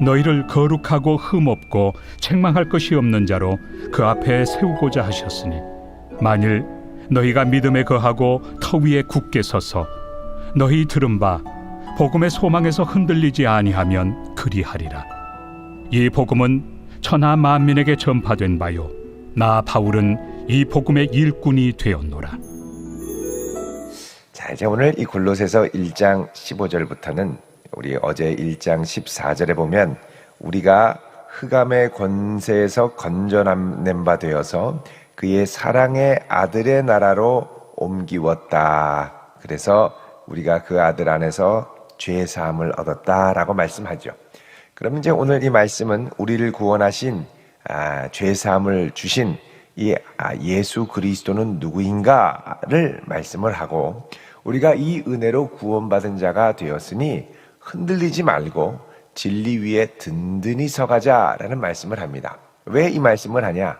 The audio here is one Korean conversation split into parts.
너희를 거룩하고 흠없고 책망할 것이 없는 자로 그 앞에 세우고자 하셨으니 만일 너희가 믿음에 거하고 터 위에 굳게 서서 너희 들은 바 복음의 소망에서 흔들리지 아니하면 그리하리라. 이 복음은 천하 만민에게 전파된 바요. 나 바울은 이 복음의 일꾼이 되었노라. 자, 이제 오늘 이 골로새서 1장 15절부터는 우리 어제 1장 14절에 보면 우리가 흑암의 권세에서 건져낸 바 되어서 그의 사랑의 아들의 나라로 옮기웠다. 그래서 우리가 그 아들 안에서 죄 사함을 얻었다라고 말씀하죠. 그럼 이제 오늘 이 말씀은 우리를 구원하신 아, 죄 사함을 주신 이 아, 예수 그리스도는 누구인가를 말씀을 하고 우리가 이 은혜로 구원받은 자가 되었으니 흔들리지 말고 진리 위에 든든히 서가자라는 말씀을 합니다. 왜 이 말씀을 하냐?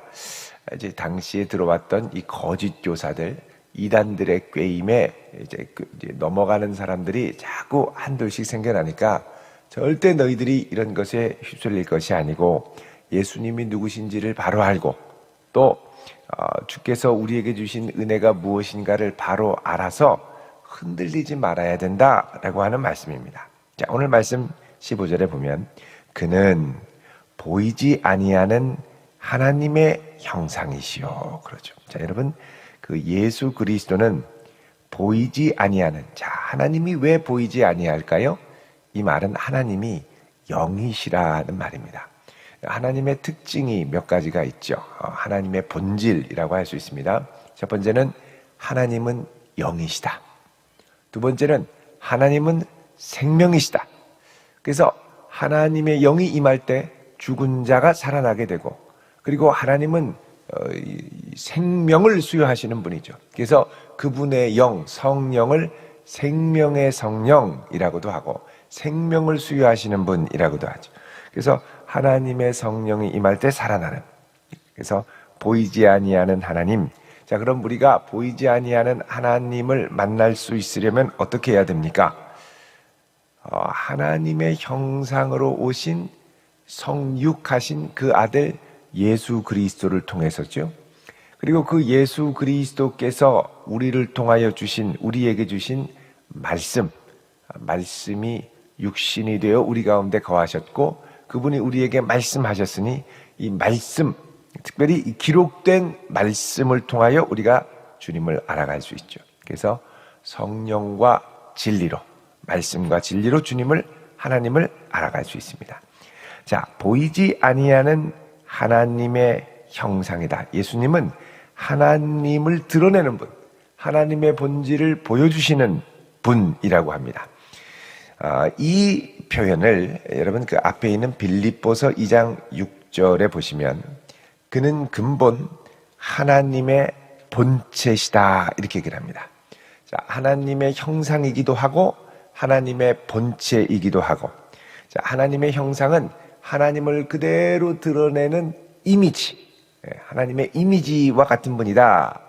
이제 당시에 들어왔던 이 거짓 교사들, 이단들의 꾀임에 그 이제 넘어가는 사람들이 자꾸 한둘씩 생겨나니까 절대 너희들이 이런 것에 휩쓸릴 것이 아니고 예수님이 누구신지를 바로 알고 또 어, 주께서 우리에게 주신 은혜가 무엇인가를 바로 알아서 흔들리지 말아야 된다라고 하는 말씀입니다. 자, 오늘 말씀 15절에 보면 그는 보이지 아니하는 하나님의 형상이시요. 그렇죠. 자, 여러분 그 예수 그리스도는 보이지 아니하는 자, 하나님이 왜 보이지 아니할까요? 이 말은 하나님이 영이시라는 말입니다. 하나님의 특징이 몇 가지가 있죠. 어, 하나님의 본질이라고 할 수 있습니다. 첫 번째는 하나님은 영이시다. 두 번째는 하나님은 생명이시다. 그래서 하나님의 영이 임할 때 죽은 자가 살아나게 되고 그리고 하나님은 어, 생명을 수여하시는 분이죠. 그래서 그분의 영, 성령을 생명의 성령이라고도 하고 생명을 수여하시는 분이라고도 하죠. 그래서 하나님의 성령이 임할 때 살아나는. 그래서 보이지 아니하는 하나님. 자, 그럼 우리가 보이지 아니하는 하나님을 만날 수 있으려면 어떻게 해야 됩니까? 어, 하나님의 형상으로 오신 성육하신 그 아들 예수 그리스도를 통해서죠. 그리고 그 예수 그리스도께서 우리를 통하여 주신 우리에게 주신 말씀, 말씀이 육신이 되어 우리 가운데 거하셨고 그분이 우리에게 말씀하셨으니 이 말씀, 특별히 이 기록된 말씀을 통하여 우리가 주님을 알아갈 수 있죠. 그래서 성령과 진리로, 말씀과 진리로 주님을, 하나님을 알아갈 수 있습니다. 자, 보이지 아니하는 하나님의 형상이다. 예수님은 하나님을 드러내는 분, 하나님의 본질을 보여주시는 분이라고 합니다. 아, 이 표현을 여러분 그 앞에 있는 빌립보서 2장 6절에 보시면 그는 근본 하나님의 본체시다 이렇게 얘기를 합니다. 자, 하나님의 형상이기도 하고 하나님의 본체이기도 하고 자, 하나님의 형상은 하나님을 그대로 드러내는 이미지 예, 하나님의 이미지와 같은 분이다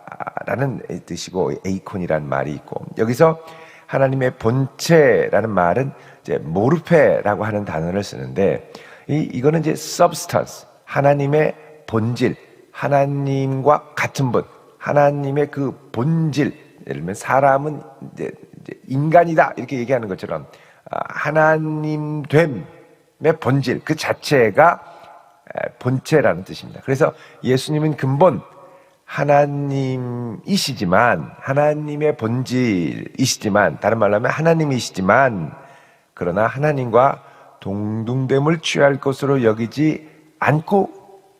라는 뜻이고 에이콘이라는 말이 있고 여기서 하나님의 본체라는 말은 이제 모르페라고 하는 단어를 쓰는데 이 이거는 이제 substance 하나님의 본질 하나님과 같은 분 하나님의 그 본질 예를 들면 사람은 이제 인간이다 이렇게 얘기하는 것처럼 아, 하나님 됨 본질 그 자체가 에, 본체라는 뜻입니다. 그래서 예수님은 근본 하나님이시지만 하나님의 본질이시지만 다른 말로 하면 하나님이시지만 그러나 하나님과 동등됨을 취할 것으로 여기지 않고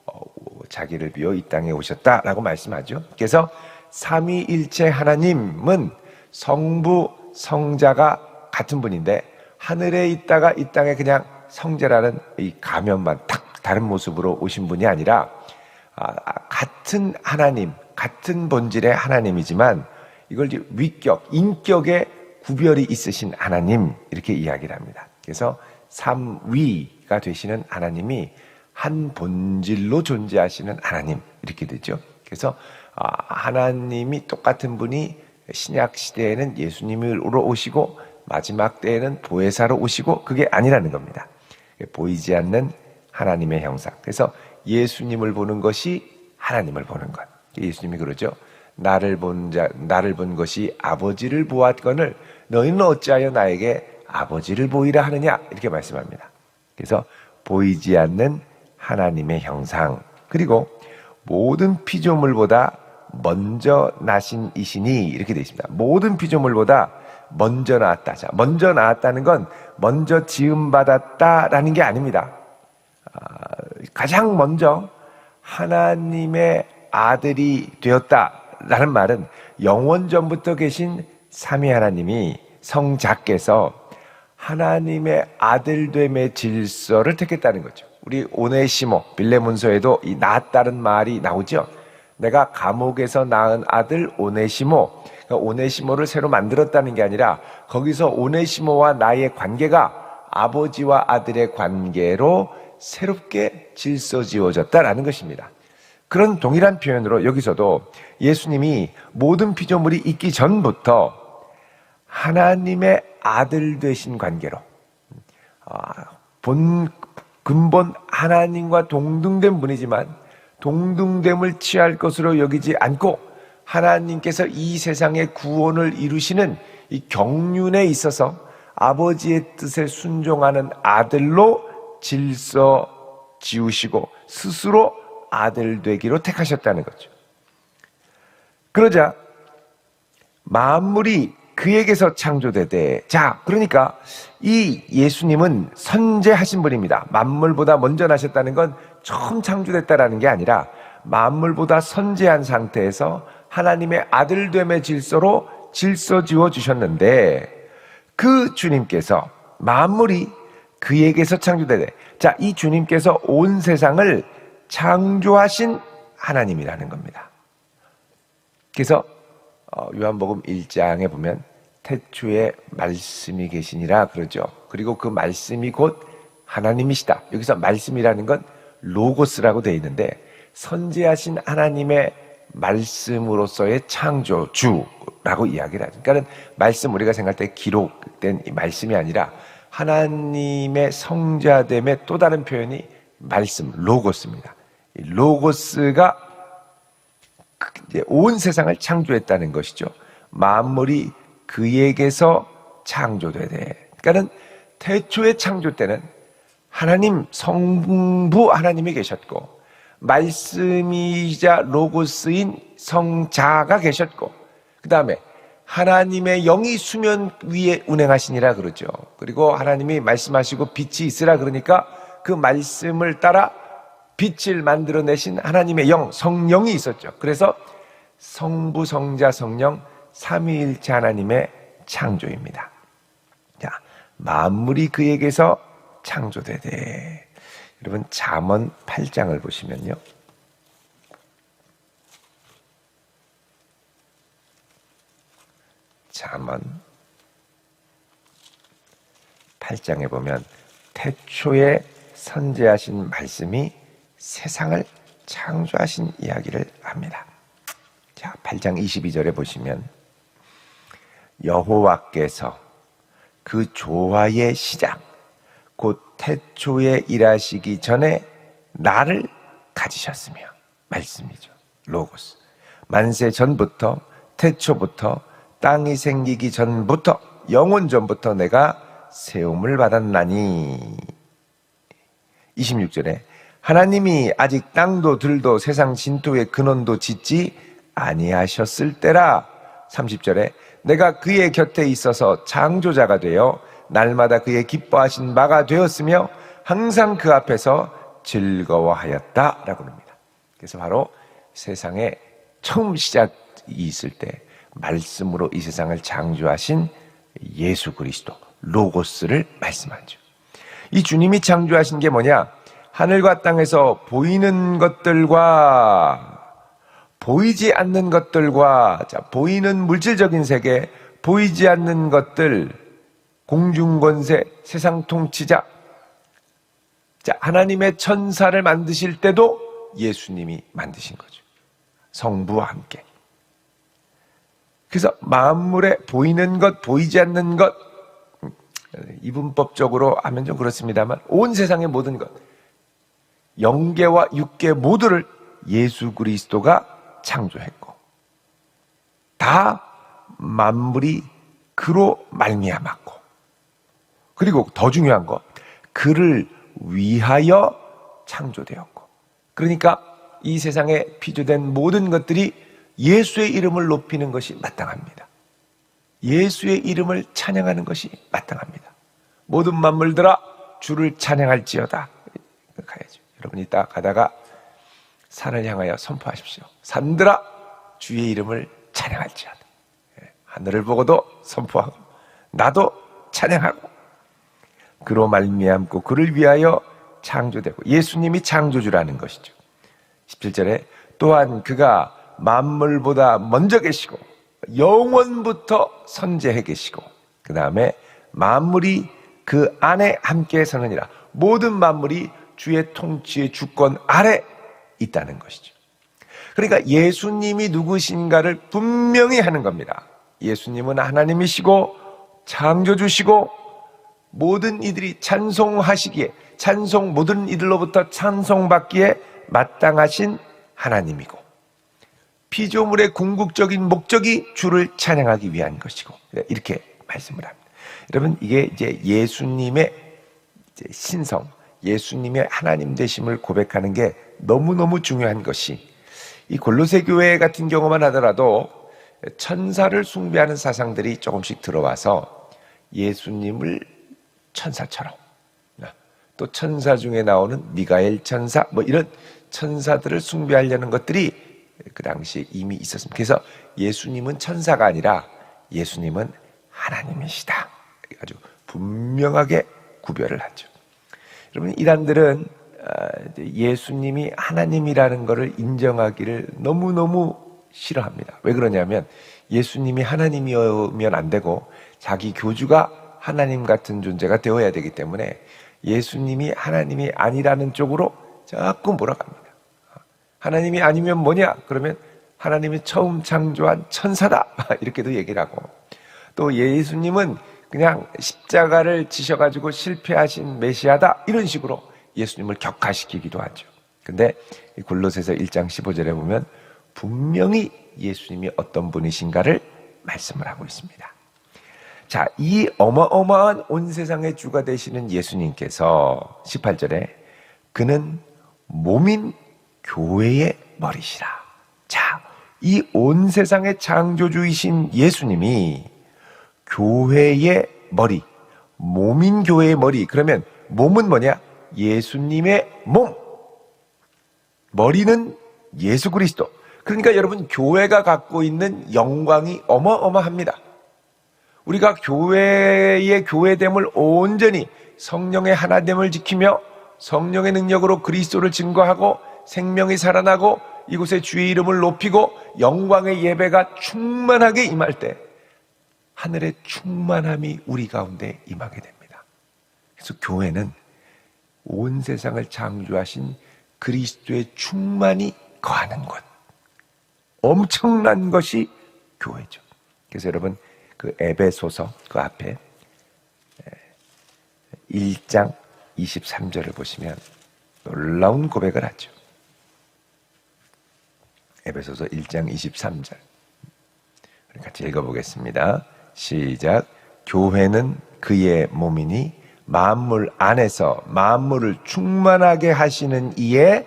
어, 자기를 비워 이 땅에 오셨다라고 말씀하죠. 그래서 삼위일체 하나님은 성부 성자가 같은 분인데 하늘에 있다가 이 땅에 그냥 성자라는 이 가면만 탁 다른 모습으로 오신 분이 아니라 아, 같은 하나님, 같은 본질의 하나님이지만 이걸 위격, 인격의 구별이 있으신 하나님 이렇게 이야기를 합니다. 그래서 삼위가 되시는 하나님이 한 본질로 존재하시는 하나님 이렇게 되죠. 그래서 아, 하나님이 똑같은 분이 신약 시대에는 예수님으로 오시고 마지막 때에는 보혜사로 오시고 그게 아니라는 겁니다. 보이지 않는 하나님의 형상. 그래서 예수님을 보는 것이 하나님을 보는 것. 예수님이 그러죠. 나를 본 자, 나를 본 것이 아버지를 보았거늘 너희는 어찌하여 나에게 아버지를 보이라 하느냐 이렇게 말씀합니다. 그래서 보이지 않는 하나님의 형상 그리고 모든 피조물보다 먼저 나신 이시니 이렇게 되어 있습니다. 모든 피조물보다 먼저 나왔다. 자, 먼저 나왔다는 건 먼저 지음 받았다라는 게 아닙니다. 아, 가장 먼저 하나님의 아들이 되었다라는 말은 영원 전부터 계신 삼위 하나님이 성자께서 하나님의 아들됨의 질서를 택했다는 거죠. 우리 오네시모 빌레문서에도 이 낳았다는 말이 나오죠. 내가 감옥에서 낳은 아들 오네시모, 그러니까 오네시모를 새로 만들었다는 게 아니라 거기서 오네시모와 나의 관계가 아버지와 아들의 관계로 새롭게 질서 지어졌다라는 것입니다. 그런 동일한 표현으로 여기서도 예수님이 모든 피조물이 있기 전부터 하나님의 아들 되신 관계로 아, 본 근본 하나님과 동등된 분이지만 동등됨을 취할 것으로 여기지 않고 하나님께서 이 세상의 구원을 이루시는 이 경륜에 있어서 아버지의 뜻에 순종하는 아들로 질서 지우시고 스스로 아들 되기로 택하셨다는 거죠. 그러자 만물이 그에게서 창조되되 자 그러니까 이 예수님은 선제하신 분입니다. 만물보다 먼저 나셨다는 건 처음 창조됐다라는 게 아니라 만물보다 선제한 상태에서 하나님의 아들됨의 질서로 질서 지어 주셨는데 그 주님께서 만물이 그에게서 창조되되 자 이 주님께서 온 세상을 창조하신 하나님이라는 겁니다. 그래서 어, 요한복음 1장에 보면 태초에 말씀이 계시니라 그러죠. 그리고 그 말씀이 곧 하나님이시다. 여기서 말씀이라는 건 로고스라고 되어 있는데 선지하신 하나님의 말씀으로서의 창조주라고 이야기를 하죠. 그러니까 말씀 우리가 생각할 때 기록된 이 말씀이 아니라 하나님의 성자됨의 또 다른 표현이 말씀, 로고스입니다. 이 로고스가 온 세상을 창조했다는 것이죠. 만물이 그에게서 창조되되. 그러니까는 태초의 창조 때는 하나님 성부 하나님이 계셨고 말씀이자 로고스인 성자가 계셨고 그 다음에 하나님의 영이 수면 위에 운행하시니라 그러죠. 그리고 하나님이 말씀하시고 빛이 있으라 그러니까 그 말씀을 따라 빛을 만들어내신 하나님의 영, 성령이 있었죠. 그래서 성부, 성자, 성령, 삼위일체 하나님의 창조입니다. 자, 만물이 그에게서 창조되되. 여러분, 잠언 8장을 보시면요. 잠언 8장에 보면 태초에 선제하신 말씀이 세상을 창조하신 이야기를 합니다. 자, 8장 22절에 보시면 여호와께서 그 조화의 시작 곧 태초에 일하시기 전에 나를 가지셨으며 말씀이죠. 로고스. 만세 전부터 태초부터 땅이 생기기 전부터 영원 전부터 내가 세움을 받았나니 26절에 하나님이 아직 땅도 들도 세상 진토의 근원도 짓지 아니하셨을 때라 30절에 내가 그의 곁에 있어서 창조자가 되어 날마다 그의 기뻐하신 바가 되었으며 항상 그 앞에서 즐거워하였다라고 합니다. 그래서 바로 세상에 처음 시작이 있을 때 말씀으로 이 세상을 창조하신 예수 그리스도 로고스를 말씀하죠. 이 주님이 창조하신 게 뭐냐? 하늘과 땅에서 보이는 것들과 보이지 않는 것들과 자, 보이는 물질적인 세계, 보이지 않는 것들, 공중권세, 세상 통치자. 자, 하나님의 천사를 만드실 때도 예수님이 만드신 거죠. 성부와 함께. 그래서 만물에 보이는 것, 보이지 않는 것, 음, 이분법적으로 하면 좀 그렇습니다만 온 세상의 모든 것, 영계와 육계 모두를 예수 그리스도가 창조했고 다 만물이 그로 말미암았고 그리고 더 중요한 거 그를 위하여 창조되었고 그러니까 이 세상에 피조된 모든 것들이 예수의 이름을 높이는 것이 마땅합니다. 예수의 이름을 찬양하는 것이 마땅합니다. 모든 만물들아 주를 찬양할지어다. 가야죠. 여러분 이따 가다가 산을 향하여 선포하십시오. 산들아 주의 이름을 찬양할지어다. 예, 하늘을 보고도 선포하고 나도 찬양하고 그로 말미암고 그를 위하여 창조되고 예수님이 창조주라는 것이죠. 17절에 또한 그가 만물보다 먼저 계시고 영원부터 선제해 계시고 그 다음에 만물이 그 안에 함께 서느니라 모든 만물이 주의 통치의 주권 아래 있다는 것이죠. 그러니까 예수님이 누구신가를 분명히 하는 겁니다. 예수님은 하나님이시고 창조주시고 모든 이들이 찬송하시기에 찬송 모든 이들로부터 찬송받기에 마땅하신 하나님이고 피조물의 궁극적인 목적이 주를 찬양하기 위한 것이고 이렇게 말씀을 합니다. 여러분 이게 이제 예수님의 이제 신성, 예수님의 하나님 되심을 고백하는 게 너무 너무 중요한 것이 이 골로새 교회 같은 경우만 하더라도 천사를 숭배하는 사상들이 조금씩 들어와서 예수님을 천사처럼 또 천사 중에 나오는 미가엘 천사 뭐 이런 천사들을 숭배하려는 것들이 그 당시에 이미 있었습니다. 그래서 예수님은 천사가 아니라 예수님은 하나님이시다. 아주 분명하게 구별을 하죠. 여러분 이단들은 아, 예수님이 하나님이라는 것을 인정하기를 너무너무 싫어합니다. 왜 그러냐면 예수님이 하나님이면 안 되고 자기 교주가 하나님 같은 존재가 되어야 되기 때문에 예수님이 하나님이 아니라는 쪽으로 자꾸 몰아갑니다. 하나님이 아니면 뭐냐? 그러면 하나님이 처음 창조한 천사다. 이렇게도 얘기를 하고 또 예수님은 그냥 십자가를 지셔가지고 실패하신 메시아다. 이런 식으로 예수님을 격화시키기도 하죠. 근데 골로새서 1장 15절에 보면 분명히 예수님이 어떤 분이신가를 말씀을 하고 있습니다. 자, 이 어마어마한 온 세상의 주가 되시는 예수님께서 18절에 그는 몸인 교회의 머리시라. 자, 이 온 세상의 창조주이신 예수님이 교회의 머리, 몸인 교회의 머리. 그러면 몸은 뭐냐? 예수님의 몸. 머리는 예수 그리스도. 그러니까 여러분, 교회가 갖고 있는 영광이 어마어마합니다. 우리가 교회의 교회됨을 온전히 성령의 하나됨을 지키며 성령의 능력으로 그리스도를 증거하고 생명이 살아나고 이곳에 주의 이름을 높이고 영광의 예배가 충만하게 임할 때 하늘의 충만함이 우리 가운데 임하게 됩니다. 그래서 교회는 온 세상을 창조하신 그리스도의 충만이 거하는 곳. 엄청난 것이 교회죠. 그래서 여러분 그 에베소서 그 앞에 1장 23절을 보시면 놀라운 고백을 하죠. 에베소서 1장 23절. 같이 읽어보겠습니다. 시작. 교회는 그의 몸이니 만물 안에서 만물을 충만하게 하시는 이의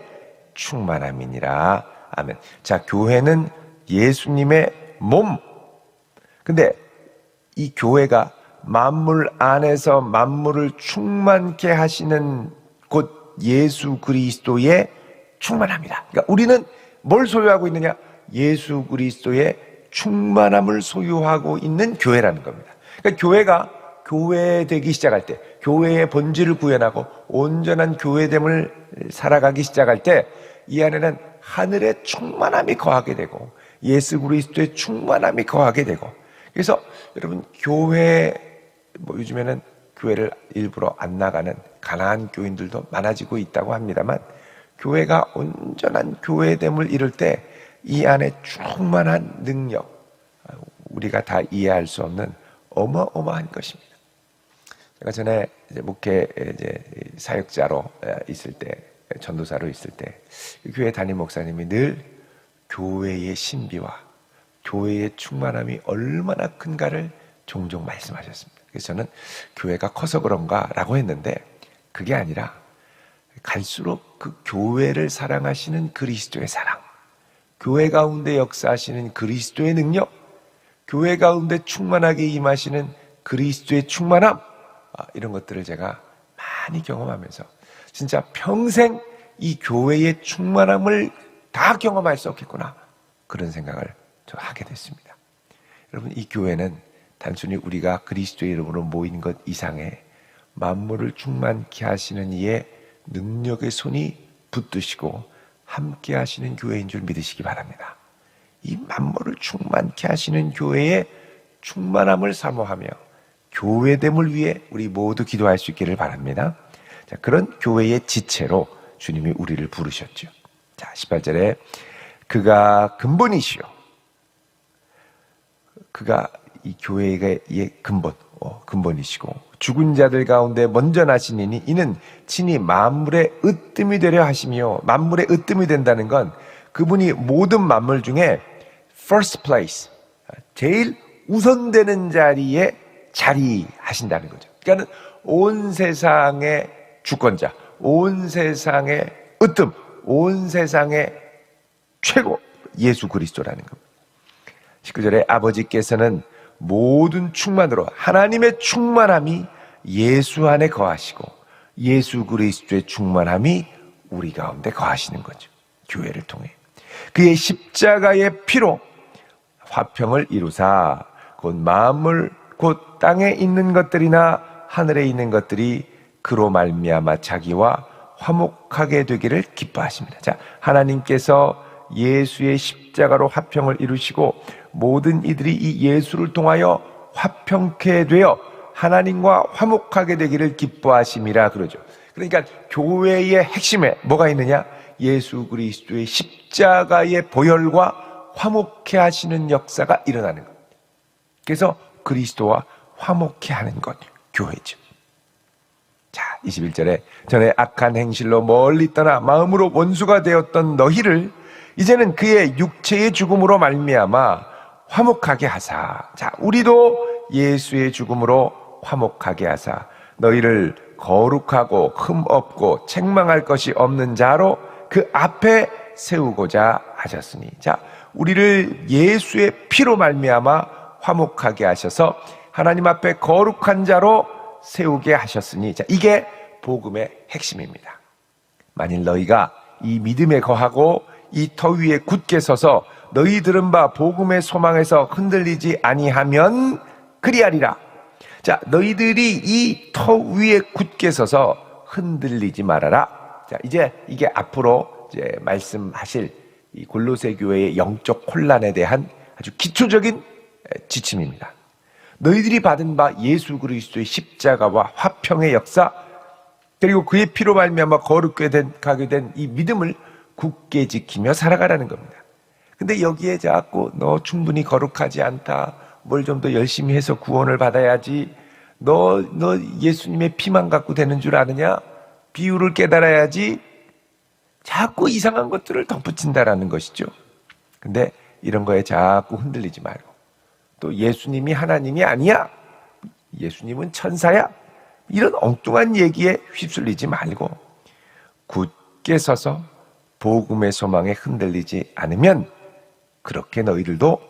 충만함이니라. 아멘. 자, 교회는 예수님의 몸. 근데 이 교회가 만물 안에서 만물을 충만케 하시는 곧 예수 그리스도의 충만함이다. 그러니까 우리는 뭘 소유하고 있느냐? 예수 그리스도의 충만함을 소유하고 있는 교회라는 겁니다. 그러니까 교회가 교회되기 시작할 때, 교회의 본질을 구현하고 온전한 교회됨을 살아가기 시작할 때, 이 안에는 하늘의 충만함이 거하게 되고, 예수 그리스도의 충만함이 거하게 되고, 그래서 여러분, 교회, 뭐 요즘에는 교회를 일부러 안 나가는 가난한 교인들도 많아지고 있다고 합니다만, 교회가 온전한 교회됨을 이룰 때, 이 안에 충만한 능력, 우리가 다 이해할 수 없는 어마어마한 것입니다. 제가 전에 이제 목회 이제 사역자로 있을 때, 전도사로 있을 때, 교회 담임 목사님이 늘 교회의 신비와 교회의 충만함이 얼마나 큰가를 종종 말씀하셨습니다. 그래서 저는 교회가 커서 그런가라고 했는데 그게 아니라 갈수록 그 교회를 사랑하시는 그리스도의 사랑, 교회 가운데 역사하시는 그리스도의 능력, 교회 가운데 충만하게 임하시는 그리스도의 충만함, 아, 이런 것들을 제가 많이 경험하면서 진짜 평생 이 교회의 충만함을 다 경험할 수 없겠구나. 그런 생각을 저 하게 됐습니다. 여러분, 이 교회는 단순히 우리가 그리스도의 이름으로 모인 것 이상의 만물을 충만케 하시는 이의 능력의 손이 붙드시고 함께 하시는 교회인 줄 믿으시기 바랍니다. 이 만물을 충만케 하시는 교회의 충만함을 사모하며 교회됨을 위해 우리 모두 기도할 수 있기를 바랍니다. 자, 그런 교회의 지체로 주님이 우리를 부르셨죠. 자, 18절에 그가 근본이시요. 그가 이 교회의 근본, 어, 근본이시고 죽은 자들 가운데 먼저 나시니니 이는 친히 만물의 으뜸이 되려 하시며 만물의 으뜸이 된다는 건 그분이 모든 만물 중에 first place 제일 우선되는 자리에 자리하신다는 거죠. 그러니까 온 세상의 주권자, 온 세상의 으뜸, 온 세상의 최고 예수 그리스도라는 겁니다. 19절에 아버지께서는 모든 충만으로 하나님의 충만함이 예수 안에 거하시고 예수 그리스도의 충만함이 우리 가운데 거하시는 거죠. 교회를 통해. 그의 십자가의 피로 화평을 이루사 곧 마음을 곧 땅에 있는 것들이나 하늘에 있는 것들이 그로 말미암아 자기와 화목하게 되기를 기뻐하십니다. 자, 하나님께서 예수의 십자가로 화평을 이루시고 모든 이들이 이 예수를 통하여 화평케 되어 하나님과 화목하게 되기를 기뻐하심이라 그러죠. 그러니까 교회의 핵심에 뭐가 있느냐? 예수 그리스도의 십자가의 보혈과 화목케 하시는 역사가 일어나는 겁니다. 그래서 그리스도와 화목케 하는 것, 교회죠. 자, 21절에 전에 악한 행실로 멀리 떠나 마음으로 원수가 되었던 너희를 이제는 그의 육체의 죽음으로 말미암아 화목하게 하사. 자, 우리도 예수의 죽음으로 화목하게 하사. 너희를 거룩하고 흠 없고 책망할 것이 없는 자로 그 앞에 세우고자 하셨으니. 자, 우리를 예수의 피로 말미암아 화목하게 하셔서 하나님 앞에 거룩한 자로 세우게 하셨으니. 자, 이게 복음의 핵심입니다. 만일 너희가 이 믿음에 거하고 이 터 위에 굳게 서서 너희 들은 바 복음의 소망에서 흔들리지 아니하면 그리하리라. 자, 너희들이 이 터 위에 굳게 서서 흔들리지 말아라. 자, 이제 이게 앞으로 이제 말씀하실 이 골로새 교회의 영적 혼란에 대한 아주 기초적인 지침입니다. 너희들이 받은 바 예수 그리스도의 십자가와 화평의 역사 그리고 그의 피로 말미암아 거룩게 된 가게 된 이 믿음을 굳게 지키며 살아가라는 겁니다. 근데 여기에 자꾸 너 충분히 거룩하지 않다. 뭘 좀 더 열심히 해서 구원을 받아야지. 너, 너 예수님의 피만 갖고 되는 줄 아느냐? 비유를 깨달아야지. 자꾸 이상한 것들을 덧붙인다라는 것이죠. 근데 이런 거에 자꾸 흔들리지 말고. 또 예수님이 하나님이 아니야. 예수님은 천사야. 이런 엉뚱한 얘기에 휩쓸리지 말고 굳게 서서 복음의 소망에 흔들리지 않으면 그렇게 너희들도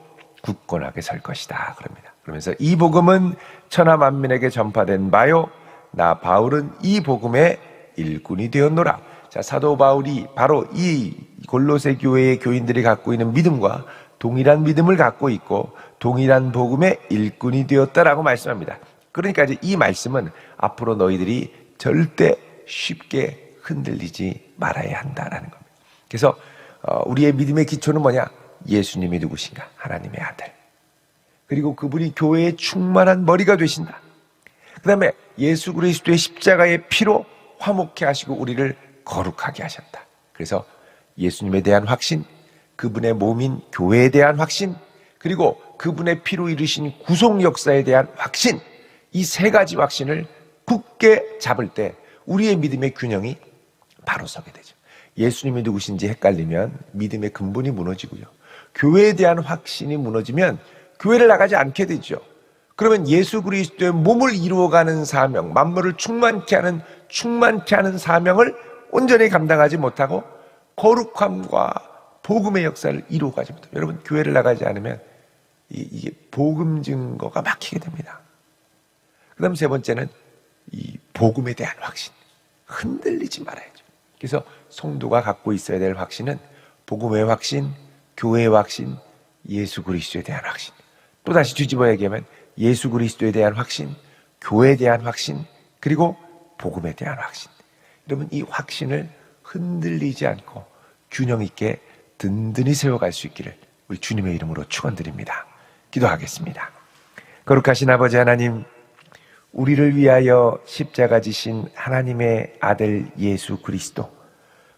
굳건하게 설 것이다. 그럽니다. 그러면서 이 복음은 천하 만민에게 전파된 바요. 나 바울은 이 복음의 일꾼이 되었노라. 자, 사도 바울이 바로 이 골로새 교회의 교인들이 갖고 있는 믿음과 동일한 믿음을 갖고 있고 동일한 복음의 일꾼이 되었다라고 말씀합니다. 그러니까 이제 이 말씀은 앞으로 너희들이 절대 쉽게 흔들리지 말아야 한다라는 겁니다. 그래서 어, 우리의 믿음의 기초는 뭐냐? 예수님이 누구신가? 하나님의 아들. 그리고 그분이 교회의 충만한 머리가 되신다. 그 다음에 예수 그리스도의 십자가의 피로 화목케 하시고 우리를 거룩하게 하셨다. 그래서 예수님에 대한 확신, 그분의 몸인 교회에 대한 확신, 그리고 그분의 피로 이루신 구속 역사에 대한 확신, 이 세 가지 확신을 굳게 잡을 때 우리의 믿음의 균형이 바로 서게 되죠. 예수님이 누구신지 헷갈리면 믿음의 근본이 무너지고요. 교회에 대한 확신이 무너지면 교회를 나가지 않게 되죠. 그러면 예수 그리스도의 몸을 이루어가는 사명, 만물을 충만케 하는 충만케 하는 사명을 온전히 감당하지 못하고 거룩함과 복음의 역사를 이루어가지 못해요. 여러분 교회를 나가지 않으면 이- 이게 복음 증거가 막히게 됩니다. 그다음 세 번째는 이 복음에 대한 확신. 흔들리지 말아야죠. 그래서 성도가 갖고 있어야 될 확신은 복음의 확신, 교회의 확신, 예수 그리스도에 대한 확신. 또 다시 뒤집어 얘기하면 예수 그리스도에 대한 확신, 교회에 대한 확신, 그리고 복음에 대한 확신. 여러분 이 확신을 흔들리지 않고 균형 있게 든든히 세워갈 수 있기를 우리 주님의 이름으로 축원드립니다. 기도하겠습니다. 거룩하신 아버지 하나님, 우리를 위하여 십자가 지신 하나님의 아들 예수 그리스도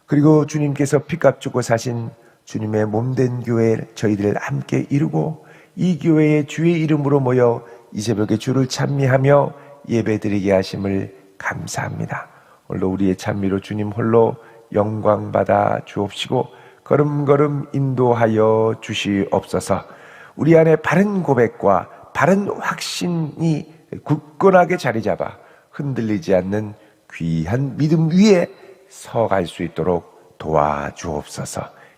그리고 주님께서 피값 주고 사신 주님의 몸된 교회 저희들 함께 이루고 이 교회의 주의 이름으로 모여 이 새벽에 주를 찬미하며 예배드리게 하심을 감사합니다. 홀로 우리의 찬미로 주님 홀로 영광 받아 주옵시고 걸음걸음 인도하여 주시옵소서. 우리 안에 바른 고백과 바른 확신이 굳건하게 자리 잡아 흔들리지 않는 귀한 믿음 위에 서갈 수 있도록 도와주옵소서.